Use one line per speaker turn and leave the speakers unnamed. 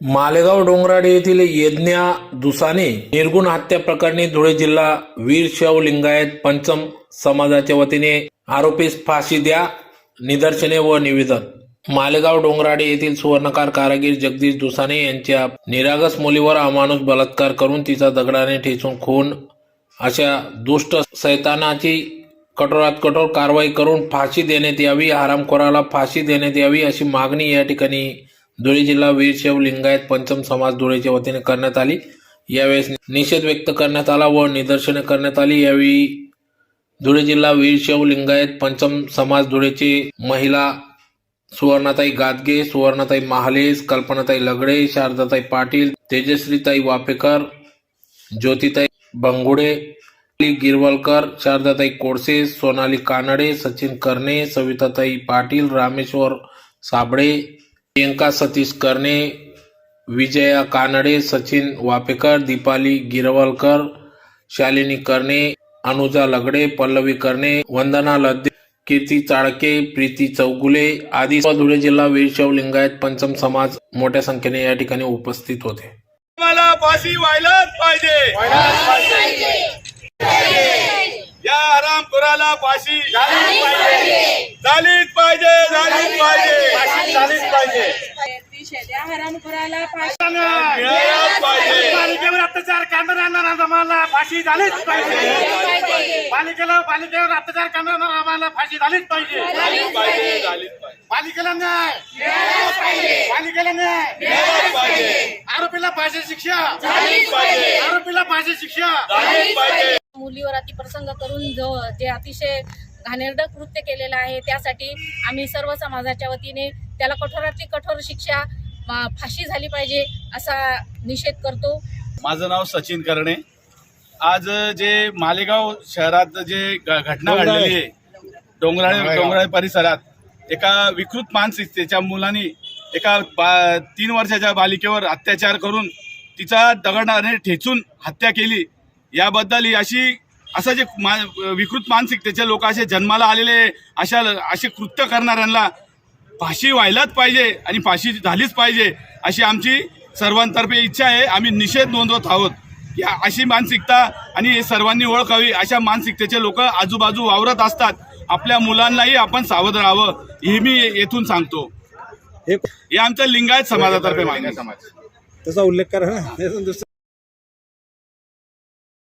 मालेगाव डोंगराडे येथील यज्ञा दुसाने निर्गुण हत्या प्रकरणी धुळे जिल्हा वीर लिंगायत पंचम समाजाच्या वतीने आरोपीस फाशी द्या निदर्शने व निवेदन. मालेगाव डोंगराडे येथील सुवर्णकार कारागीर जगदीश दुसाने यांच्या निरागस मुलीवर अमानुष बलात्कार करून तिचा दगडाने ठेचून खून अशा दुष्ट सैतानाची कठोरात कठोर कारवाई करून फाशी देण्यात यावी हरामखोराला फाशी देण्यात यावी अशी मागणी या ठिकाणी धुळे जिल्हा वीरशैव लिंगायत पंचम समाज धुळेच्या वतीने करण्यात आली. यावेळेस निषेध व्यक्त करण्यात आला व निदर्शने करण्यात आली. यावेळी धुळे जिल्हा वीरशैव लिंगायत पंचम समाज धुळेचे महिला सुवर्णाताई गादगे सुवर्णाताई महालेस कल्पनाताई लगडे शारदाताई पाटील तेजश्रीताई वापेकर ज्योतिताई बंगुडे गिरवलकर शारदाताई कोडसे सोनाली कानडे सचिन कर्णे सविताताई पाटील रामेश्वर साबळे प्रियंका सतीश कर्णे विजया कानडे सचिन वापेकर दीपाली गिरवलकर शालिनी कर्णे अनुजा लगडे पल्लवी कर्णे वंदना लद्दे कीर्ती चाळके प्रीती चौगुले आदी धुळे जिल्हा वीरशैव लिंगायत पंचम समाज मोठ्या संख्येने या ठिकाणी उपस्थित होते.
मला फाशी व्हायलाच पाहिजे. या हरामखोराला फाशी झालीच पाहिजे झालीच पाहिजे. झालीच पाहिजे. पाहिजे.
पालिकेवर अत्याचार करणाऱ्यांना आम्हाला फाशी झालीच पाहिजे. पालिकेला पालिकेवर अत्याचार करणाऱ्यांना आम्हाला फाशी झालीच पाहिजे.
पाहिजे. झालीच पाहिजे
पालिकेला न्याय. पालिकेला न्याय.
मिळायलाच पाहिजे.
आरोपीला फाशी शिक्षा.
झालीच पाहिजे.
आरोपीला फाशी शिक्षा.
झालीच पाहिजे.
मुलीवर अतिप्रसंग करून जो जे अतिशय घाणेरडं कृत्य केलेलं आहे. त्यासाठी आम्ही सर्व समाजाच्या वतीने त्याला कठोरातली कठोर शिक्षा फाशी झाली पाहिजे असा निषेध करतो.
माझं नाव सचिन करणे. आज जे मालेगाव शहरात जे घटना घडलेली आहे डोंगराळे डोंगराळे परिसरात एका विकृत मानसिकतेच्या मुलांनी एका बा- तीन वर्षाच्या बालिकेवर अत्याचार करून तिचा दगडाने ठेचून हत्या केली. याबद्दल ही अशी असं जे मा विकृत मानसिकतेचे लोक असे जन्माला आलेले अशा असे कृत्य करणाऱ्यांना फाशी व्हायलाच पाहिजे आणि फाशी झालीच पाहिजे अशी आमची सर्वांतर्फे इच्छा आहे. आम्ही निषेध नोंदवत आहोत. या अशी मानसिकता आणि हे सर्वांनी ओळखावी अशा मानसिकतेचे लोक आजूबाजू वावरत असतात. आपल्या मुलांनाही आपण सावध राहावं हे मी येथून सांगतो.
हे
आमच्या लिंगायत समाजातर्फे मागणी.
त्याचा उल्लेख करा.